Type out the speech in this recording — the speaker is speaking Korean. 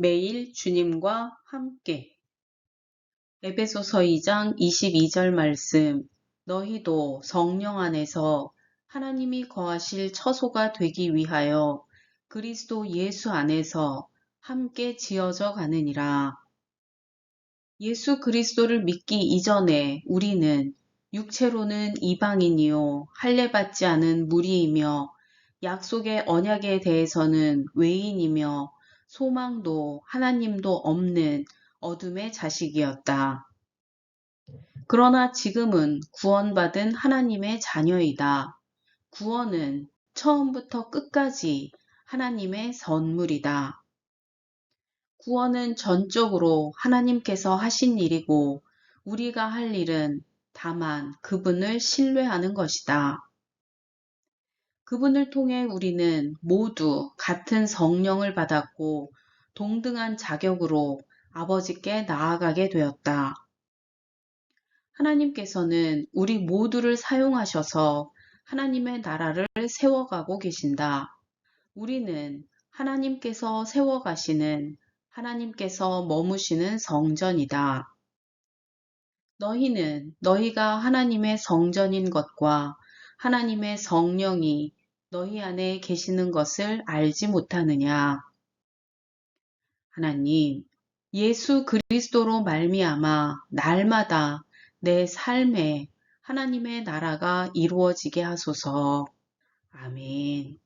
매일 주님과 함께 에베소서 2장 22절 말씀 너희도 성령 안에서 하나님이 거하실 처소가 되기 위하여 그리스도 예수 안에서 함께 지어져 가느니라. 예수 그리스도를 믿기 이전에 우리는 육체로는 이방인이요 할례 받지 않은 무리이며 약속의 언약에 대해서는 외인이며 소망도 하나님도 없는 어둠의 자식이었다. 그러나 지금은 구원받은 하나님의 자녀이다. 구원은 처음부터 끝까지 하나님의 선물이다. 구원은 전적으로 하나님께서 하신 일이고 우리가 할 일은 다만 그분을 신뢰하는 것이다. 그분을 통해 우리는 모두 같은 성령을 받았고 동등한 자격으로 아버지께 나아가게 되었다. 하나님께서는 우리 모두를 사용하셔서 하나님의 나라를 세워가고 계신다. 우리는 하나님께서 세워가시는 하나님께서 머무시는 성전이다. 너희는 너희가 하나님의 성전인 것과 하나님의 성령이 너희 안에 계시는 것을 알지 못하느냐. 하나님, 예수 그리스도로 말미암아 날마다 내 삶에 하나님의 나라가 이루어지게 하소서. 아멘.